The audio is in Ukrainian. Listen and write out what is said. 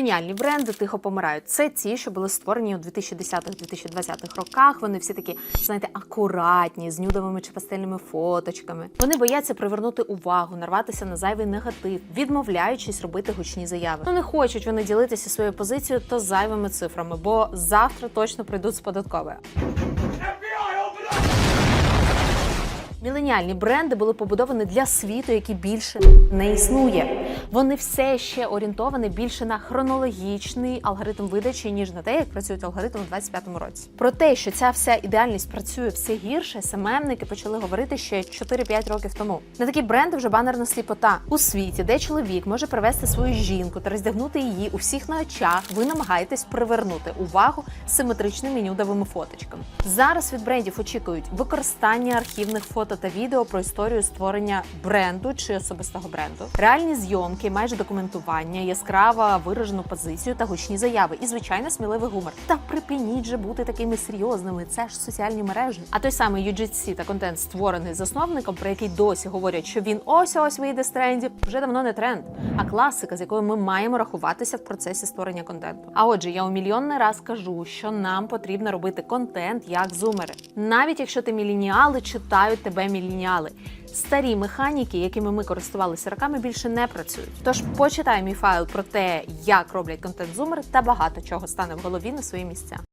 Міленіальні бренди тихо помирають. Це ті, що були створені у 2010-2020 роках. Вони всі такі, знаєте, акуратні, з нюдовими чи пастельними фоточками. Вони бояться привернути увагу, нарватися на зайвий негатив, відмовляючись робити гучні заяви. Ну не хочуть вони ділитися своєю позицією то зайвими цифрами, бо завтра точно прийдуть з податкової. Міленіальні бренди були побудовані для світу, який більше не існує. Вони все ще орієнтовані більше на хронологічний алгоритм видачі, ніж на те, як працюють алгоритми у 25-му році. Про те, що ця вся ідеальність працює все гірше, СММники почали говорити ще 4-5 років тому. На такі бренди вже банерна сліпота у світі, де чоловік може привести свою жінку та роздягнути її у всіх на очах. Ви намагаєтесь привернути увагу симетричними нюдовими фоточками. Зараз від брендів очікують використання архівних фото та відео про історію створення бренду чи особистого бренду, реальні зйомки, майже документування, яскраво виражену позицію та гучні заяви, і звичайно сміливий гумор. Та припиніть же бути такими серйозними. Це ж соціальні мережі. А той самий UGC та контент, створений засновником, про який досі говорять, що він ось ось вийде з трендів, вже давно не тренд, а класика, з якою ми маємо рахуватися в процесі створення контенту. А отже, я у мільйонний раз кажу, що нам потрібно робити контент як зумери, навіть якщо ти міленіали читають тебе міленіали. Старі механіки, якими ми користувалися роками, більше не працюють. Тож почитай мій файл про те, як роблять контент зумери, та багато чого стане в голові на свої місця.